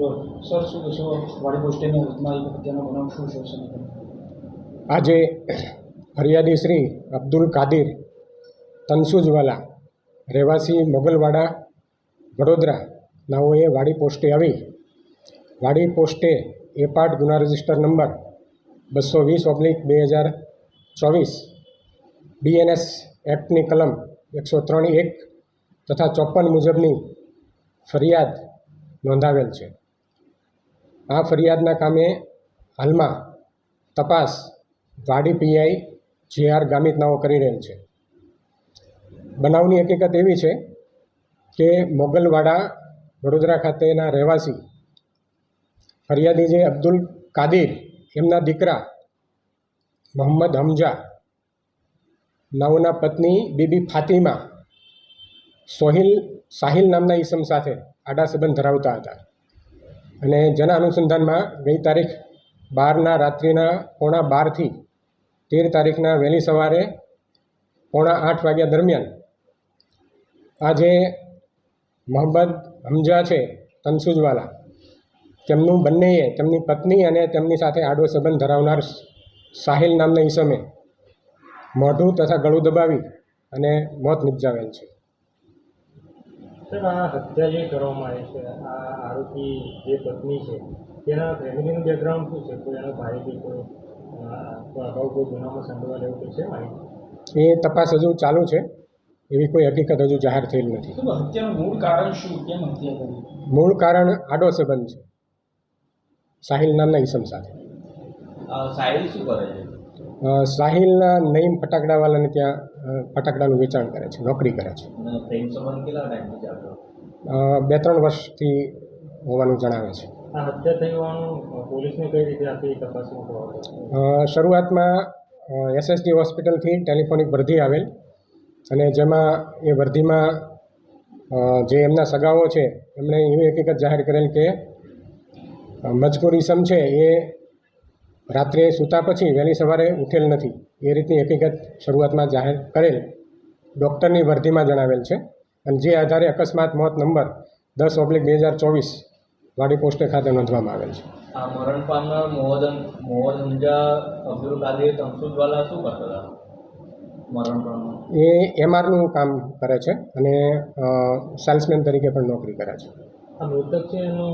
Sir, શું કહેશો વાડી પોસ્ટેની હત્યાનો બનાવ શું છે આજે ફરિયાદી શ્રી અબ્દુલ કાદિર તનસુજવાલા રહેવાસી મોગલવાડા વડોદરા નાઓએ વાડી પોસ્ટે આવી. વાડી પોસ્ટે એ પાર્ટ ગુના રજિસ્ટર નંબર બસો વીસ ઓબ્લિક બે હજાર ચોવીસ બીએનએસ એક્ટની કલમ એકસો ત્રણ એક તથા ચોપન મુજબની ફરિયાદ નોંધાવેલ છે. આ ફરિયાદના કામે હાલમાં તપાસ વાડી પીઆઈ જે ગામિતનાઓ કરી રહેલ છે. બનાવની હકીકત એવી છે કે મોગલવાડા વડોદરા ખાતેના રહેવાસી ફરિયાદી જે અબ્દુલ કાદિર, એમના દીકરા મોહમ્મદ હમજા, નાઓના પત્ની બીબી ફાતિમા સોહિલ સાહિલ નામના ઈસમ સાથે આડા સંબંધ ધરાવતા હતા. અને જેના અનુસંધાનમાં ગઈ તારીખ બારના રાત્રિના પોણા બારથી તેર તારીખના વહેલી સવારે પોણા આઠ વાગ્યા દરમિયાન આ જે મોહમ્મદ હમજા છે, તનસુજવાલા. તેમનું બંનેએ તેમની પત્ની અને તેમની સાથે આડો સંબંધ ધરાવનાર સાહિલ નામના ઈસમે મોઢું તથા ગળું દબાવી અને મોત નિપજાવેલ છે. સર આ હત્યા જે કરવામાં આવી છે આ આરોપી જે પત્ની છે તેના ફેમિલીનું બેકગ્રાઉન્ડ શું છે? કોઈ એનો ભાઈ કે કોઈ અગાઉ કોઈ ગુનામાં સંડોવાયેલ એવું કોઈ છે માહિતી? એ તપાસ હજુ ચાલુ છે. એવી કોઈ હકીકત હજુ જાહેર થયેલ નથી. હત્યાનું મૂળ કારણ શું? કેમ હત્યા કરી? મૂળ કારણ આડો સંબંધ છે. સાહિલ નામના ઈસમ સાથે. સાહિલ શું કરે છે? અ, સાહિલના નઈમ ફટાકડાવાલાને ત્યાં ફટાકડાનું વેચાણ કરે છે નોકરી કરે છે. બે ત્રણ વર્ષથી હોવાનું જણાવે છે. શરૂઆતમાં એસએસડી હોસ્પિટલથી ટેલિફોનિક વર્ધી આવેલ અને જેમાં એ વર્ધીમાં જે એમના સગાઓ છે એમણે એવી હકીકત જાહેર કરેલ કે મજકૂર છે એ રાત્રે સૂતા પછી વહેલી સવારે ઉઠેલ નથી. એ રીતની હકીકત શરૂઆતમાં જાહેર કરેલ ડૉક્ટરની વર્ધીમાં જણાવેલ છે. અને જે આધારે અકસ્માત મોત નંબર દસ ઓબ્લિક બે હજાર ચોવીસ વાડી પોસ્ટે ખાતે નોંધવામાં આવેલ છે. આ મરણ પામનાર મોહદન મોહદ હમજા અબ્દુલ કાદિર તમસુદવાલા શું કરતા હતા? એ એમઆરનું કામ કરે છે અને સેલ્સમેન તરીકે પણ નોકરી કરે છે. આ મૃતક છે એનું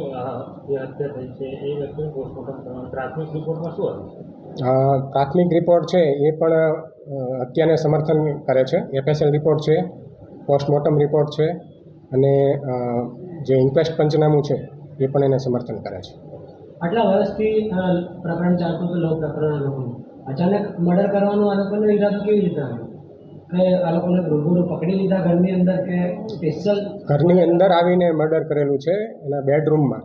જે હત્યા થઈ છે એ વ્યક્તિનું પોસ્ટમોર્ટમ કરવાનું પ્રાથમિક રિપોર્ટમાં શું આવ્યું પ્રાથમિક રિપોર્ટ છે એ પણ હત્યાને સમર્થન કરે છે. એફએસએલ રિપોર્ટ છે પોસ્ટમોર્ટમ રિપોર્ટ છે અને જે ઇન્ક્વેસ્ટ પંચનામું છે એ પણ એને સમર્થન કરે છે. આટલા વર્ષથી પ્રકરણ ચાલતું હતું લવ પ્રકરણ અચાનક મર્ડર કરવાનો આ લોકોનો ઈરાદો કેવી રીતે આવ્યો કે આ લોકોને રૂબરૂ પકડી લીધા ઘરની અંદર કે સ્પેશિયલ ઘરની અંદર આવીને મર્ડર કરેલું છે એના બેડરૂમમાં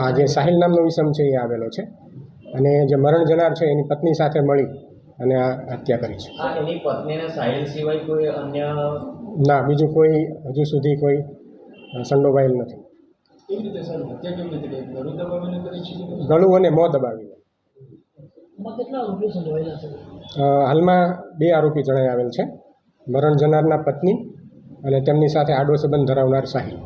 આ જે સાહિલ નામનો વિષમ છે એ આવેલો છે. અને જે મરણ જનાર છે એની પત્ની સાથે મળી અને આ હત્યા કરી છે. એની પત્નીને સાહિલ સિવાય કોઈ અન્ય ના બીજું કોઈ હજુ સુધી કોઈ સંડોવાયેલ નથી. ગળું અને મોં દબાવીને. હાલમાં બે આરોપી જણાઈ આવેલ છે. મરણ જનારના પત્ની અને તેમની સાથે આડો સંબંધ ધરાવનાર સાહિલ